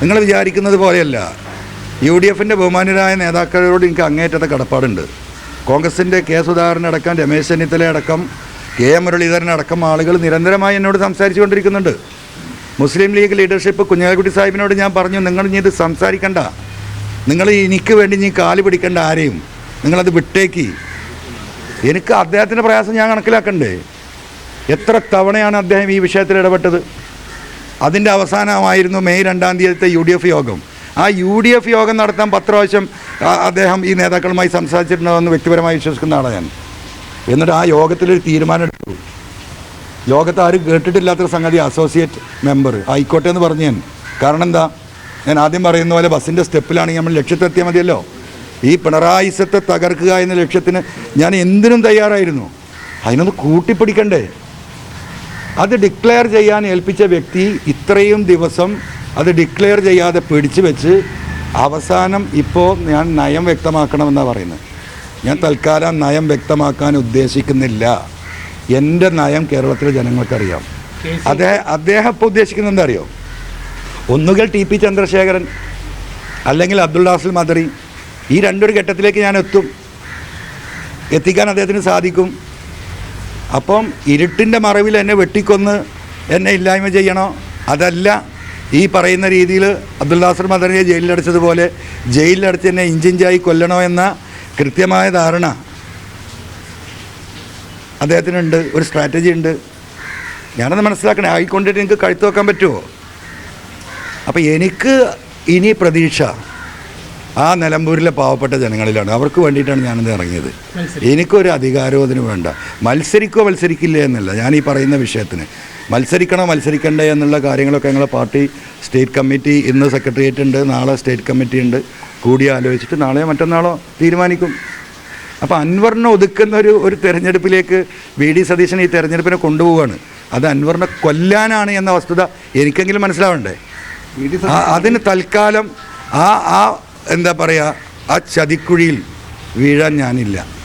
നിങ്ങൾ വിചാരിക്കുന്നത് പോലെയല്ല. യു ഡി എഫിന്റെ ബഹുമാനരായ നേതാക്കളോട് എനിക്ക് അങ്ങേറ്റത്തെ കടപ്പാടുണ്ട്. കോൺഗ്രസിന്റെ കെ സുധാകരൻ അടക്കം രമേശ് ചെന്നിത്തല അടക്കം കെ എം മുരളീധരൻ അടക്കം ആളുകൾ നിരന്തരമായി എന്നോട് സംസാരിച്ചു കൊണ്ടിരിക്കുന്നുണ്ട് മുസ്ലിം ലീഗ് ലീഡർഷിപ്പ് കുഞ്ഞാലിക്കുട്ടി സാഹിബിനോട് ഞാൻ പറഞ്ഞു നിങ്ങൾ ഇനി ഇത് സംസാരിക്കണ്ട. നിങ്ങൾ എനിക്ക് വേണ്ടി നീ കാൽ പിടിക്കേണ്ട ആരെയും നിങ്ങളത് വിട്ടേക്ക്. എനിക്ക് അദ്ദേഹത്തിന്റെ പ്രയാസം ഞാൻ കണക്കിലാക്കണ്ടേ? എത്ര തവണയാണ് അദ്ദേഹം ഈ വിഷയത്തിൽ ഇടപെട്ടത്? അതിന്റെ അവസാനമായിരുന്നു മെയ് രണ്ടാം തീയതിത്തെ യു ഡി എഫ് യോഗം. ആ യു ഡി എഫ് യോഗം നടത്താൻ പത്ത് പ്രാവശ്യം അദ്ദേഹം ഈ നേതാക്കളുമായി സംസാരിച്ചിട്ടുണ്ടെന്ന് വ്യക്തിപരമായി വിശ്വസിക്കുന്ന ആളാണ് ഞാൻ. എന്നിട്ട് ആ യോഗത്തിലൊരു തീരുമാനം എടുത്തു യോഗത്ത് ആരും കേട്ടിട്ടില്ലാത്തൊരു സംഗതി അസോസിയേറ്റ് മെമ്പർ ആയിക്കോട്ടെ എന്ന് പറഞ്ഞു ഞാൻ. കാരണം എന്താ? ഞാൻ ആദ്യം പറയുന്ന പോലെ ബസ്സിന്റെ സ്റ്റെപ്പിലാണെങ്കിൽ നമ്മൾ ലക്ഷ്യത്തെത്തിയാൽ മതിയല്ലോ. ഈ പിണറായിസത്തെ തകർക്കുക എന്ന ലക്ഷ്യത്തിന് ഞാൻ എന്തിനും തയ്യാറായിരുന്നു. അതിനൊന്ന് കൂട്ടിപ്പിടിക്കണ്ടേ? അത് ഡിക്ലെയർ ചെയ്യാൻ ഏൽപ്പിച്ച വ്യക്തി ഇത്രയും ദിവസം അത് ഡിക്ലെയർ ചെയ്യാതെ പിടിച്ചു വെച്ച് അവസാനം ഇപ്പോൾ ഞാൻ നയം വ്യക്തമാക്കണമെന്നാണ് പറയുന്നത്. ഞാൻ തൽക്കാലം നയം വ്യക്തമാക്കാൻ ഉദ്ദേശിക്കുന്നില്ല. എന്റെ നയം കേരളത്തിലെ ജനങ്ങൾക്കറിയാം. അദ്ദേഹം അദ്ദേഹം ഇപ്പോൾ ഉദ്ദേശിക്കുന്നത് എന്താ അറിയോ ഒന്നുകിൽ ടി പി ചന്ദ്രശേഖരൻ അല്ലെങ്കിൽ അബ്ദുൾ ഹാസിൽ മദറി ഈ രണ്ടൊരു ഘട്ടത്തിലേക്ക് ഞാൻ എത്തും. എത്തിക്കാൻ അദ്ദേഹത്തിന് സാധിക്കും. അപ്പം ഇരുട്ടിന്റെ മറവിൽ എന്നെ വെട്ടിക്കൊന്ന് എന്നെ ഇല്ലായ്മ ചെയ്യണോ? അതല്ല ഈ പറയുന്ന രീതിയിൽ അബ്ദുല്ലാസർ മദറിയെ ജയിലിലടച്ചതുപോലെ ജയിലിലടച്ച് എന്നെ ഇഞ്ചിഞ്ചായി കൊല്ലണോ എന്ന കൃത്യമായ ധാരണ അദ്ദേഹത്തിനുണ്ട് ഒരു സ്ട്രാറ്റജി ഉണ്ട്. ഞാനത് മനസ്സിലാക്കണേ ആയിക്കൊണ്ടിട്ട് എനിക്ക് കഴുത്തു വെക്കാൻ പറ്റുമോ അപ്പോൾ എനിക്ക് ഇനി പ്രതീക്ഷ ആ നിലമ്പൂരിലെ പാവപ്പെട്ട ജനങ്ങളിലാണ്. അവർക്ക് വേണ്ടിയിട്ടാണ് ഞാനിത് ഇറങ്ങിയത്. എനിക്കൊരു അധികാരവും അതിന് വേണ്ട. മത്സരിക്കോ മത്സരിക്കില്ല എന്നല്ല. ഞാൻ ഈ പറയുന്ന വിഷയത്തിന്. മത്സരിക്കണോ മത്സരിക്കണ്ടേ എന്നുള്ള കാര്യങ്ങളൊക്കെ ഞങ്ങളുടെ പാർട്ടി സ്റ്റേറ്റ് കമ്മിറ്റി ഇന്ന് സെക്രട്ടേറിയറ്റ് ഉണ്ട് നാളെ സ്റ്റേറ്റ് കമ്മിറ്റി ഉണ്ട്. കൂടി ആലോചിച്ചിട്ട് നാളെ മറ്റന്നാളോ തീരുമാനിക്കും. അപ്പോൾ അൻവറിനെ ഒതുക്കുന്ന ഒരു ഒരു തെരഞ്ഞെടുപ്പിലേക്ക് വി ഡി സതീശൻ ഈ തെരഞ്ഞെടുപ്പിനെ കൊണ്ടുപോവുകയാണ്. അത് അൻവറിനെ കൊല്ലാനാണ് എന്ന വസ്തുത എനിക്കെങ്കിലും മനസ്സിലാവണ്ടേ? അതിന് തൽക്കാലം ആ ആ എന്താ പറയുക ആ ചതിക്കുഴിയിൽ വീഴാൻ ഞാനില്ല.